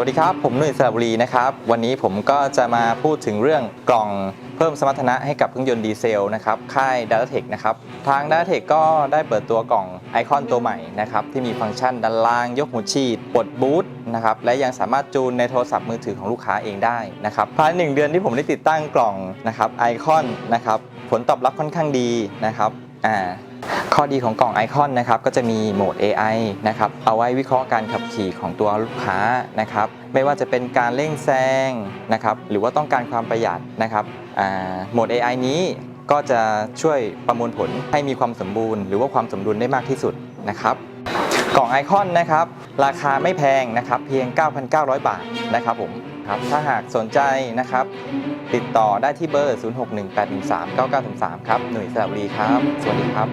วัสดีครับ ผมนุ่ยสระบุรีนะครับ วันนี้ผมก็จะมาพูดถึงเรื่องกล่องเพิ่มสมรรถนะให้กับเครื่องยนต์ดีเซลนะครับ ค่าย d a t a t e c h นะครับ ทาง d a t a t e c h ก็ได้เปิดตัวกล่องไอคอนตัวใหม่นะครับ ที่มีฟังก์ชันดันล่าง ยกหัวฉีดปลดบูทนะครับ และยังสามารถจูนในโทรศัพท์มือถือของลูกค้าเองได้นะครับภายในหนึ่งเดือนที่ผมได้ติดตั้งกล่องนะครับไอคอนนะครับผลตอบรับค่อนข้างดีนะครับ อ่าข้อดีของกล่องไอคอนนะครับก็จะมีโหมด AI นะครับเอาไว้วิเคราะห์การขับขี่ของตัวลูกค้านะครับไม่ว่าจะเป็นการเร่งแซงนะครับหรือว่าต้องการความประหยัดนะครับโหมด AI นี้ก็จะช่วยประมวลผลให้มีความสมบูรณ์ หรือว่าความสมดุลได้มากที่สุดนะครับกล่องไอคอนนะครับ ราคาไม่แพงนะครับเพียง 9,900 บาทนะครับผมครับถ้าหากสนใจนะครับ ติดต่อได้ที่เบอร์ 0618139933 ครับหน่วยสระบุรีครับ สวัสดีครับ